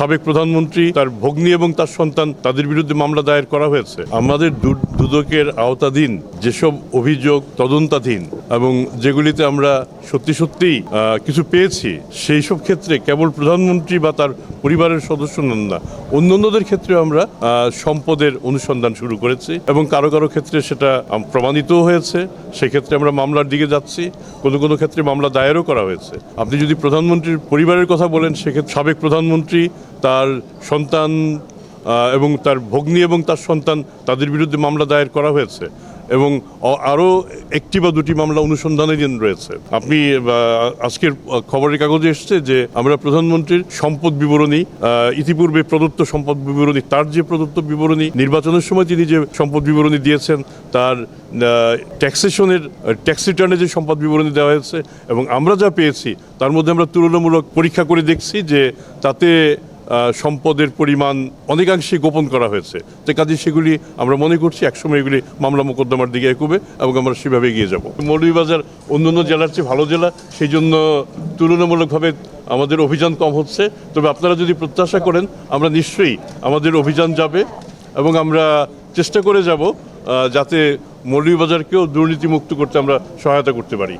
সাবেক প্রধানমন্ত্রী, তার ভগ্নী এবং তার সন্তান তাদের বিরুদ্ধে মামলা দায়ের করা হয়েছে। আমাদের দুদকের আওতাধীন যেসব অভিযোগ তদন্তাধীন এবং যেগুলিতে আমরা সত্যি সত্যিই কিছু পেয়েছি সেই সব ক্ষেত্রে কেবল প্রধানমন্ত্রী বা তার পরিবারের সদস্য নন না, অন্যান্যদের ক্ষেত্রে আমরা সম্পদের অনুসন্ধান শুরু করেছি এবং কারও কারও ক্ষেত্রে সেটা প্রমাণিতও হয়েছে। সেক্ষেত্রে আমরা মামলার দিকে যাচ্ছি, কোনো কোনো ক্ষেত্রে মামলা দায়েরও করা হয়েছে। আপনি যদি প্রধানমন্ত্রীর পরিবারের কথা বলেন, সেক্ষেত্রে সাবেক প্রধানমন্ত্রী তার সন্তান এবং তার ভগ্নী এবং তার সন্তান তাদের বিরুদ্ধে মামলা দায়ের করা হয়েছে। এবং আরও একটি বা দুটি মামলা অনুসন্ধানাধীন রয়েছে। আপনি আজকের খবরের কাগজে এসছে যে আমরা প্রধানমন্ত্রীর সম্পদ বিবরণী ইতিপূর্বে প্রদত্ত সম্পদ বিবরণী, তার যে প্রদত্ত বিবরণী, নির্বাচনের সময় তিনি যে সম্পদ বিবরণী দিয়েছেন, তার ট্যাক্সেশনের ট্যাক্স রিটার্নে যে সম্পদ বিবরণী দেওয়া হয়েছে, এবং আমরা যা পেয়েছি, তার মধ্যে আমরা তুলনামূলক পরীক্ষা করে দেখছি যে তাতে সম্পদের পরিমাণ অনেকাংশে গোপন করা হয়েছে। তো কাজে সেগুলি আমরা মনে করছি, একসময় এগুলি মামলা মোকদ্দমার দিকে এগোবে এবং আমরা সেভাবে এগিয়ে যাব। মৌলভীবাজার অন্য অন্য জেলার চেয়ে ভালো জেলা সেই জন্য তুলনামূলকভাবে আমাদের অভিযান কম হচ্ছে। তবে আপনারা যদি প্রত্যাশা করেন, আমরা নিশ্চয়ই আমাদের অভিযান যাবে এবং আমরা চেষ্টা করে যাব যাতে মৌলভীবাজারকেও দুর্নীতিমুক্ত করতে আমরা সহায়তা করতে পারি।